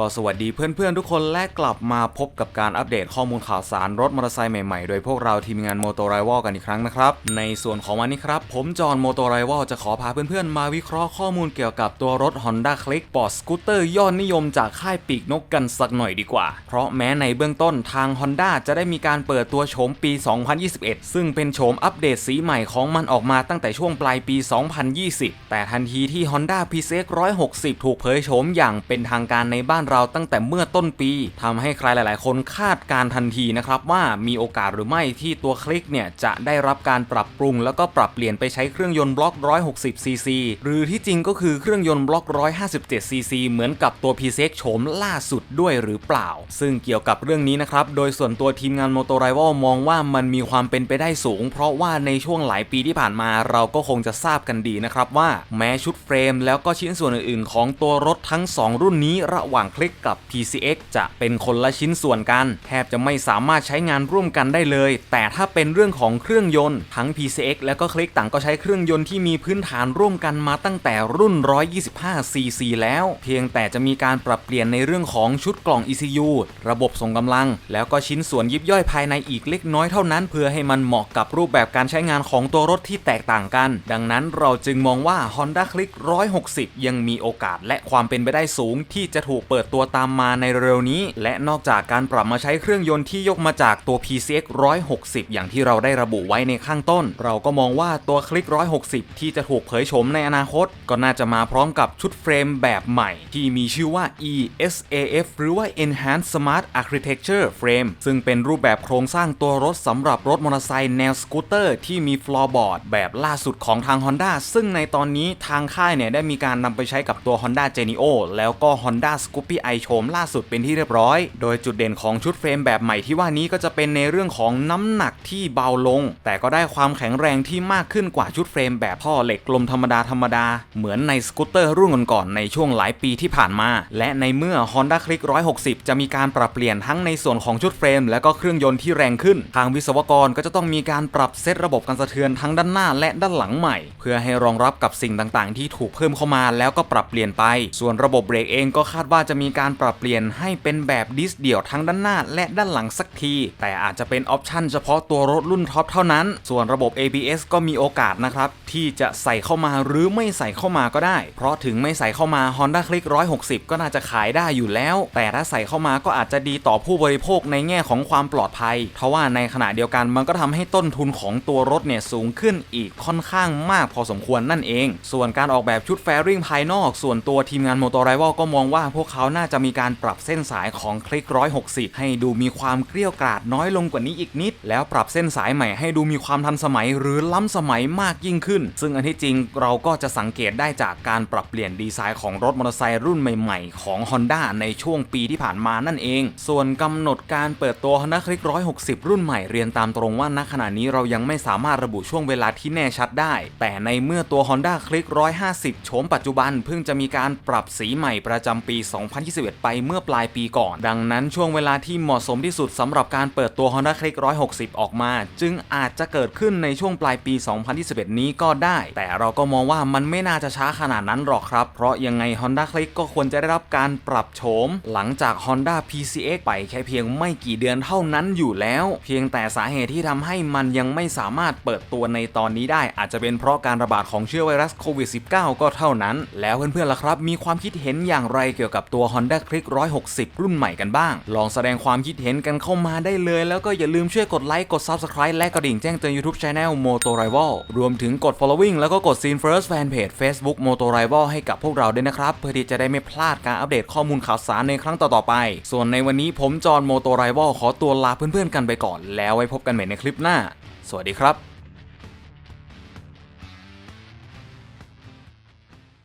ก็สวัสดีเพื่อนๆทุกคนและกลับมาพบกับการอัปเดตข้อมูลข่าวสารรถมอเตอร์ไซค์ใหม่ๆ โดยพวกเราทีมงานโมโตไรวอลกันอีกครั้งนะครับ ในส่วนของวันนี้ครับ ผมจอห์นโมโตไรวอลจะขอพาเพื่อนๆ มาวิเคราะห์ข้อมูลเกี่ยวกับตัวรถ Honda Click ปอร์ตสกูตเตอร์ยอดนิยมจากค่ายปีกนกกันสักหน่อยดีกว่า เพราะแม้ในเบื้องต้นทาง Honda จะได้มีการเปิดตัวโฉมปี 2021 ซึ่งเป็นโฉมอัปเดตสีใหม่ของมันออกมาตั้งแต่ช่วงปลายปี 2020 แต่ทันทีที่ Honda PCX 160 ถูกเผยโฉมอย่างเป็นทางการในบ้านเราตั้งแต่เมื่อต้นปีทำให้ใครหลาย ๆ คนคาดการทันทีนะครับว่ามีโอกาสหรือไม่ที่ตัวคลิกเนี่ยจะได้รับการปรับปรุง แล้วก็ปรับเปลี่ยนไปใช้เครื่องยนต์บล็อก 160 cc หรือที่จริงก็คือเครื่องยนต์บล็อก 157 cc เหมือนกับตัว PCX โฉมล่าสุดด้วยหรือเปล่า ซึ่งเกี่ยวกับเรื่องนี้นะครับ โดยส่วนตัวทีมงานโมโตไรว l มองว่ามันมีความเป็นไปได้สูง เพราะว่าในช่วงหลายปีที่ผ่านมาเราก็คงจะทราบกันดีนะครับว่าแม้ชุดเฟรม แล้วก็ชิ้นส่วนอื่น ๆ ของตัวรถทั้ง 2 รุ่นนี้ระหว่างคลิกกับ PCX จะเป็นคนละชิ้นส่วนกัน แทบจะไม่สามารถใช้งานร่วมกันได้เลย แต่ถ้าเป็นเรื่องของเครื่องยนต์ทั้ง PCX แล้วก็คลิกต่างก็ใช้เครื่องยนต์ที่มีพื้นฐานร่วมกันมาตั้งแต่รุ่น 125cc แล้ว เพียงแต่จะมีการปรับเปลี่ยนในเรื่องของชุดกล่อง ECU ระบบส่งกำลัง แล้วก็ชิ้นส่วนยิบย่อยภายในอีกเล็กน้อยเท่านั้น เพื่อให้มันเหมาะกับรูปแบบการใช้งานของตัวรถที่แตกต่างกัน ดังนั้นเราจึงมองว่า Honda Click 160 ยังมีโอกาสและความเป็นไปได้สูงที่จะถูกเปิดตัวตามมาในเร็วนี้ และนอกจากการปรับมาใช้เครื่องยนต์ที่ยกมาจากตัว PCX 160 อย่างที่เราได้ระบุไว้ในข้างต้น เราก็มองว่าตัวคลิก 160 ที่จะถูกเผยโฉมในอนาคต ก็น่าจะมาพร้อมกับชุดเฟรมแบบใหม่ ที่มีชื่อว่า ESAF หรือว่า Enhanced Smart Architecture Frame ซึ่งเป็นรูปแบบโครงสร้างตัวรถสำหรับรถมอเตอร์ไซค์แนวสกูตเตอร์ที่มีฟลอร์บอร์ดแบบล่าสุดของทาง Honda ซึ่งในตอนนี้ทางค่ายเนี่ยได้มีการนำไปใช้กับตัว Honda Genio แล้วก็ Honda Scoop i โฉมล่าสุดเป็นที่เรียบร้อย โดยจุดเด่นของชุดเฟรมแบบใหม่ที่ว่านี้ก็จะเป็นในเรื่องของน้ำหนักที่เบาลง แต่ก็ได้ความแข็งแรงที่มากขึ้นกว่าชุดเฟรมแบบท่อเหล็กกลมธรรมดาธรรมดา เหมือนในสกูตเตอร์รุ่นก่อนๆในช่วงหลายปีที่ผ่านมา และในเมื่อ Honda Click 160 จะมีการปรับเปลี่ยนทั้งในส่วนของชุดเฟรม และก็เครื่องยนต์ที่แรงขึ้น ทางวิศวกรก็จะต้องมีการปรับเซตระบบการสะเทือนทั้งด้านหน้าและด้านหลังใหม่ เพื่อให้รองรับกับสิ่งต่างๆ ที่ถูกเพิ่มเข้ามาแล้วก็ปรับเปลี่ยนไป ส่วนระบบเบรกเองก็คาดว่าจะมีการปรับเปลี่ยนให้เป็นแบบดิสเดี่ยวทั้งด้านหน้าและด้านหลังสักที แต่อาจจะเป็นออปชันเฉพาะตัวรถรุ่นท็อปเท่านั้น ส่วนระบบ ABS ก็มีโอกาสนะครับ ที่จะใส่เข้ามาหรือไม่ใส่เข้ามาก็ได้ เพราะถึงไม่ใส่เข้ามา Honda Click 160 ก็น่าจะขายได้อยู่แล้ว แต่ถ้าใส่เข้ามาก็อาจจะดีต่อผู้บริโภคในแง่ของความปลอดภัย เพราะว่าในขณะเดียวกันมันก็ทำให้ต้นทุนของตัวรถเนี่ยสูงขึ้นอีกค่อนข้างมากพอสมควรนั่นเอง ส่วนการออกแบบชุดแฟริงภายนอก ส่วนตัวทีมงานโมโตไรว l ก็มองว่าพวกเขาน่าจะมีการปรับเส้นสายของคลิก 160 ให้ดูมีความเกลี้ยวกราดน้อยลงกว่านี้อีกนิด แล้วปรับเส้นสายใหม่ให้ดูมีความทันสมัยหรือล้ำสมัยมากยิ่งขึ้น ซึ่งอันที่จริงเราก็จะสังเกตได้จากการปรับเปลี่ยนดีไซน์ของรถมอเตอร์ไซค์รุ่นใหม่ๆ ของ Honda ในช่วงปีที่ผ่านมานั่นเอง ส่วนกำหนดการเปิดตัว Honda Click 160 รุ่นใหม่เรียนตามตรงว่าณขณะนี้เรายังไม่สามารถระบุช่วงเวลาที่แน่ชัดได้ แต่ในเมื่อตัว Honda Click 150 โฉมปัจจุบันเพิ่งจะมีการปรับสีใหม่ประจำปี 2 0 2021 ไปเมื่อปลายปีก่อน ดังนั้นช่วงเวลาที่เหมาะสมที่สุดสำหรับการเปิดตัว Honda Click 160 ออกมา จึงอาจจะเกิดขึ้นในช่วงปลายปี 2021 นี้ก็ได้ แต่เราก็มองว่ามันไม่น่าจะช้าขนาดนั้นหรอกครับ เพราะยังไง Honda Click ก็ควรจะได้รับการปรับโฉมหลังจาก Honda PCX ไปแค่เพียงไม่กี่เดือนเท่านั้นอยู่แล้ว เพียงแต่สาเหตุที่ทำให้มันยังไม่สามารถเปิดตัวในตอนนี้ได้ อาจจะเป็นเพราะการระบาดของเชื้อไวรัสโควิด -19 ก็เท่านั้น แล้วเพื่อนๆล่ะครับ มีความคิดเห็นอย่างไรเกี่ยวกับตัว Honda Click 160 รุ่นใหม่กันบ้าง ลองแสดงความคิดเห็นกันเข้ามาได้เลย แล้วก็อย่าลืมช่วยกดไลค์ กด Subscribe และกระดิ่งแจ้งเตือน YouTube Channel Moto Rival รวมถึงกด following แล้วก็กด Scene First Fanpage Facebook Moto Rival ให้กับพวกเราด้วยนะครับ เพื่อที่จะได้ไม่พลาดการอัปเดตข้อมูลข่าวสารในครั้งต่อๆไป ส่วนในวันนี้ผมจอห์นโมโตไรว l ขอตัวลาเพื่อนๆกันไปก่อน แล้วไว้พบกันใหม่ในคลิปหน้า สวัสดีครับ